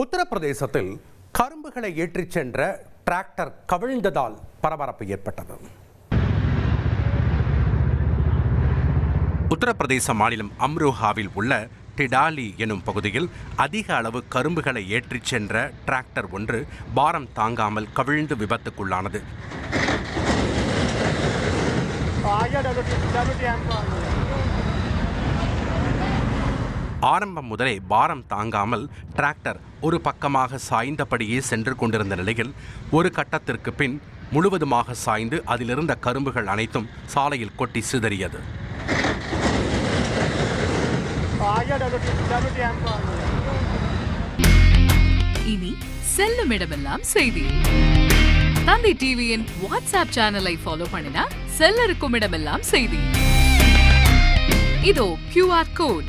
உத்தரப்பிரதேசத்தில் கரும்புகளை ஏற்றிச் சென்ற டிராக்டர் கவிழ்ந்ததால் பரபரப்பு ஏற்பட்டது. உத்தரப்பிரதேச மாநிலம் அம்ரோஹாவில் உள்ள டிடாலி எனும் பகுதியில் அதிக அளவு கரும்புகளை ஏற்றிச் சென்ற டிராக்டர் ஒன்று பாரம் தாங்காமல் கவிழ்ந்து விபத்துக்குள்ளானது. ஆரம்பம் முதலே பாரம் தாங்காமல் டிராக்டர் ஒரு பக்கமாக சாய்ந்தபடியே சென்று கொண்டிருந்த நிலையில் ஒரு கட்டத்திற்கு பின் முழுவதுமாக சாய்ந்து அதிலிருந்த கரும்புகள் அனைத்தும் சாலையில் கொட்டி சிதறியது. இனி செல்லும் இடமெல்லாம் செய்தி. தந்தை டிவியின் வாட்ஸ்அப் சேனலை ஃபாலோ பண்ணினா செல்ல இருக்கும் இடமெல்லாம் செய்தி. இதோ கியூஆர் கோட்